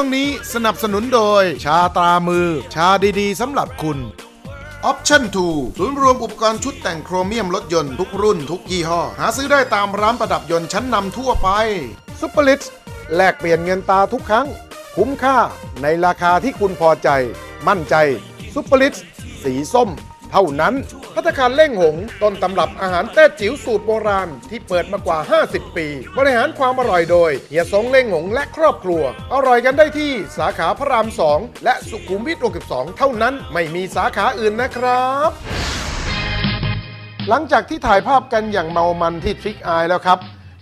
วงนี้สนับสนุนโดย ชาตรามือ ชาดีๆสำหรับคุณ Option 2 ศูนย์รวมอุปกรณ์ชุดแต่งโครเมียมรถยนต์ทุกรุ่นทุกยี่ห้อ หาซื้อได้ตามร้านประดับยนต์ชั้นนำทั่วไปซุปเปอร์ลิตแลกเปลี่ยนเงินตาทุกครั้ง คุ้มค่าในราคาที่คุณพอใจ มั่นใจซุปเปอร์ลิตสีส้ม เท่านั้นพัตตาคารเล่งหง ต้นตำรับอาหารแต้จิ๋วสูตรโบราณ ที่เปิดมากว่า 50 ปี บริหารความอร่อยโดย เฮียสงเล่งหงและครอบครัว อร่อยกันได้ที่สาขาพระราม 2 และสุขุมวิท62 เท่านั้นไม่มีสาขาอื่นนะครับหลังจากที่ถ่ายภาพกันอย่างเมามันที่ทริกอายแล้วครับ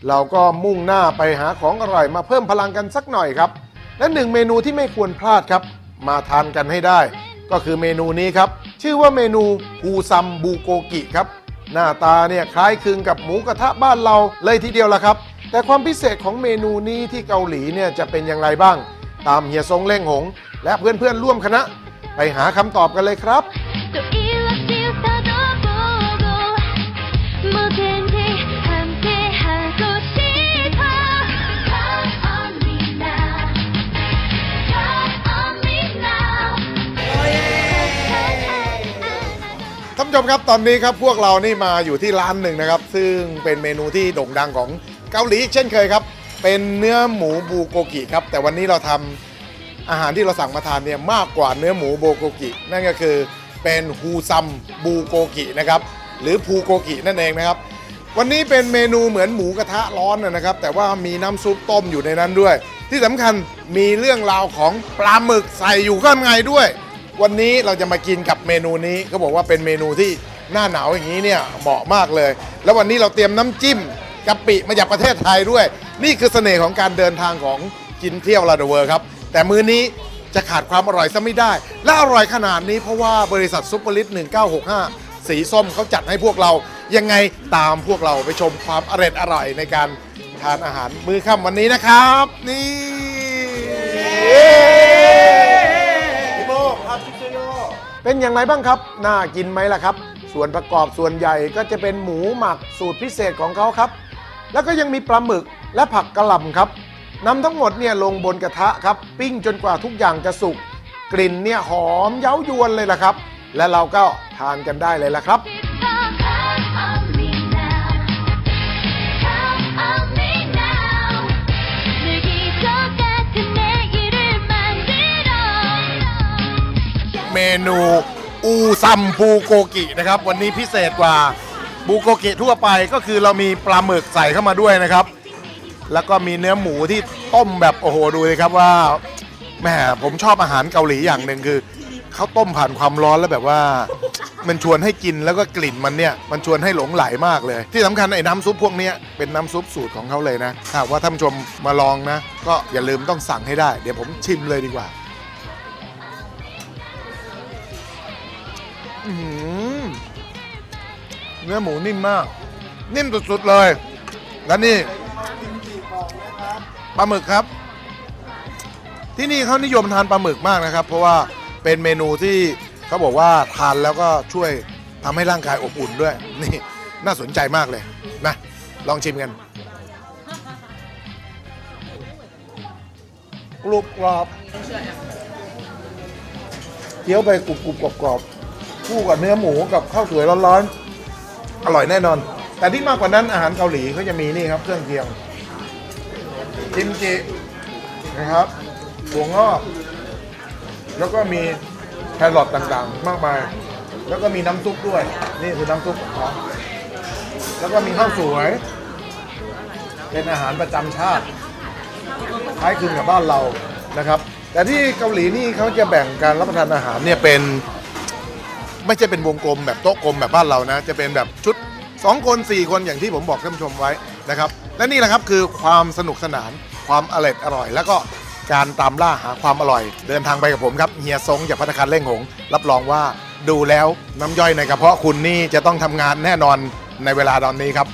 เราก็มุ่งหน้าไปหาของอร่อยมาเพิ่มพลังกันสักหน่อยครับ และหนึ่งเมนูที่ไม่ควรพลาดครับ มาทานกันให้ได้ ก็คือเมนูนี้ครับ ชื่อว่าเมนูฮูซัมบูโกกิครับ หน้าตาเนี่ยคล้ายคลึงกับหมูกระทะบ้านเราเลยทีเดียวละครับ แต่ความพิเศษของเมนูนี้ที่เกาหลีเนี่ยจะเป็นอย่างไรบ้าง ตามเฮียซงเล่งหง และเพื่อนๆร่วมคณะ ไปหาคำตอบกันเลยครับ ผู้ชมครับตอนนี้ครับพวกเรานี่มาอยู่ที่ร้านหนึ่งนะครับ ซึ่งเป็นเมนูที่โด่งดังของเกาหลีเช่นเคยครับ เป็นเนื้อหมูบูโกกิครับ แต่วันนี้เราทำอาหารที่เราสั่งมาทานเนี่ยมากกว่าเนื้อหมูโบโกกิ นั่นก็คือเป็นฮูซัมบูโกกินะครับหรือภูโกกินั่นเองนะครับ วันนี้เป็นเมนูเหมือนหมูกระทะร้อนนะนะครับ แต่ว่ามีน้ำซุปต้มอยู่ในนั้นด้วย ที่สำคัญมีเรื่องราวของปลาหมึกใส่อยู่ข้างในด้วย วันนี้เราจะมากินกับเมนูนี้เขาบอกว่าเป็นเมนูที่หน้าหนาวอย่างนี้เนี่ยเหมาะมากเลย แล้ววันนี้เราเตรียมน้ำจิ้มกะปิมาจากประเทศไทยด้วย นี่คือเสน่ห์ของการเดินทางของกินเที่ยวลาเดเวอร์ครับ แต่มื้อนี้จะขาดความอร่อยซะไม่ได้ และอร่อยขนาดนี้เพราะว่าบริษัทซุปเปอร์ลิต1965 สีส้มเขาจัดให้พวกเรา ยังไงตามพวกเราไปชมความอร่อยอร่อยในการทานอาหารมื้อค่ำวันนี้นะครับ นี่ เป็นอย่างไรบ้างครับ น่ากินไหมล่ะครับ ส่วนประกอบส่วนใหญ่ก็จะเป็นหมูหมักสูตรพิเศษของเขาครับ แล้วก็ยังมีปลาหมึกและผักกระหล่ำครับนำทั้งหมดเนี่ยลงบนกระทะครับ ปิ้งจนกว่าทุกอย่างจะสุกกลิ่นเนี่ยหอมเย้ายวนเลยล่ะครับ และเราก็ทานกันได้เลยล่ะครับ เมนูอูซัมบูโกกินะครับ วันนี้พิเศษกว่าบูโกกิทั่วไปก็คือเรามีปลาหมึกใส่เข้ามาด้วยนะครับ แล้วก็มีเนื้อหมูที่ต้มแบบโอ้โหดูเลยครับว่าแหมผมชอบอาหารเกาหลีอย่างหนึ่งคือเขาต้มผ่านความร้อนแล้วแบบว่า มันชวนให้กินแล้วก็กลิ่นมันเนี่ยมันชวนให้หลงไหลมากเลย ที่สำคัญไอ้น้ำซุปพวกเนี้ยเป็นน้ำซุปสูตรของเขาเลยนะถ้าหากว่าท่านผู้ชมมาลองนะ ก็อย่าลืมต้องสั่งให้ได้ เดี๋ยวผมชิมเลยดีกว่า เนื้อหมูนิ่มมาก นิ่มสุดๆเลย แล้วนี่ปลาหมึกครับ ที่นี่เขานิยมทานปลาหมึกมากนะครับ เพราะว่าเป็นเมนูที่เขาบอกว่าทานแล้วก็ช่วยทำให้ร่างกายอบอุ่นด้วย นี่น่าสนใจมากเลยนะลองชิมกันกรุบกรอบเคี้ยวไปกรุบกรุบกรอบกรอบ คู่กับเนื้อหมูกับข้าวสวยร้อนๆ อร่อยแน่นอน แต่ที่มากกว่านั้นอาหารเกาหลีเขาจะมีนี่ครับเครื่องเคียงกิมจินะครับถั่วงอกแล้วก็มีแครอทต่างๆ มากมาย แล้วก็มีน้ำซุปด้วย นี่คือน้ำซุปของเขาแล้วก็มีข้าวสวย เป็นอาหารประจำชาติคล้ายคลึงกับบ้านเรานะครับ แต่ที่เกาหลีนี่เขาจะแบ่งการรับประทานอาหารเนี่ยเป็น ไม่ใช่เป็นวงกลมแบบโต๊ะกลมแบบบ้านเรานะ จะเป็นแบบชุด 2 คน 4 คนอย่างที่ผมบอกท่านผู้ชมไว้นะครับ และนี่แหละครับคือความสนุกสนานความอร่อยอร่อย แล้วก็การตามล่าหาความอร่อย เดินทางไปกับผมครับเฮียซงจากพัตตาคารเล่งหง รับรองว่าดูแล้วน้ำย่อยในกระเพาะคุณนี่จะต้องทำงานแน่นอนในเวลาตอนนี้ครับ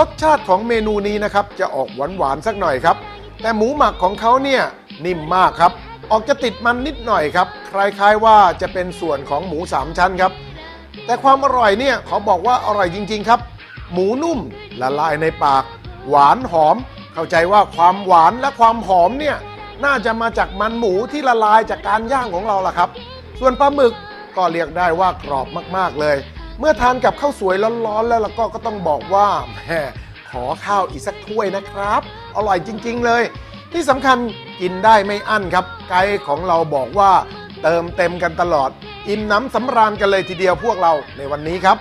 รสชาติของเมนูนี้นะครับ จะออกหวานๆสักหน่อยครับ แต่หมูหมักของเขาเนี่ยนิ่มมากครับ ออกจะติดมันนิดหน่อยครับ คล้ายๆว่าจะเป็นส่วนของหมูสามชั้นครับ แต่ความอร่อยเนี่ยขอบอกว่าอร่อยจริง ๆ ครับ หมูนุ่มละลายในปาก หวานหอม เข้าใจว่าความหวานและความหอมเนี่ยน่าจะมาจากมันหมูที่ละลายจากการย่างของเราล่ะครับ ส่วนปลาหมึกก็เรียกได้ว่ากรอบมากๆเลย เมื่อทานกับข้าวสวยร้อนๆ แล้วแล้วก็ก็ต้องบอกว่าแหมขอข้าวอีกสักถ้วยนะครับ อร่อยจริง ๆ เลย ที่สำคัญกินได้ไม่อั้นครับ ไกด์ของเราบอกว่า เติมเต็มกันตลอด อิ่มน้ำสำราญกันเลยทีเดียวพวกเราในวันนี้ครับ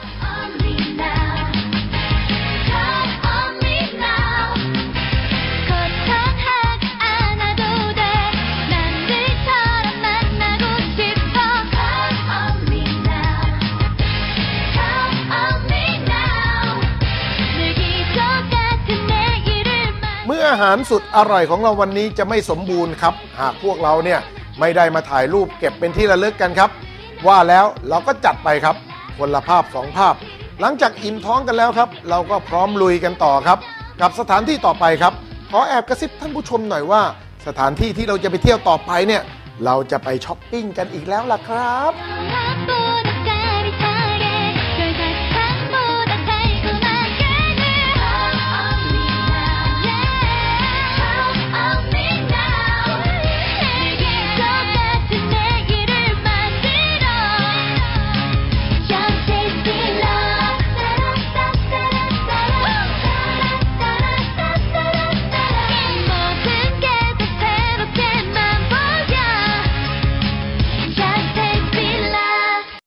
หารสุดอร่อยของเราวันนี้จะไม่สมบูรณ์ครับ หากพวกเราเนี่ยไม่ได้มาถ่ายรูปเก็บเป็นที่ระลึกกันครับ ว่าแล้วเราก็จัดไปครับ คนละภาพสองภาพ หลังจากอิ่มท้องกันแล้วครับ เราก็พร้อมลุยกันต่อครับ กับสถานที่ต่อไปครับ ขอแอบกระซิบท่านผู้ชมหน่อยว่า สถานที่ที่เราจะไปเที่ยวต่อไปเนี่ยเราจะไปช้อปปิ้งกันอีกแล้วล่ะครับ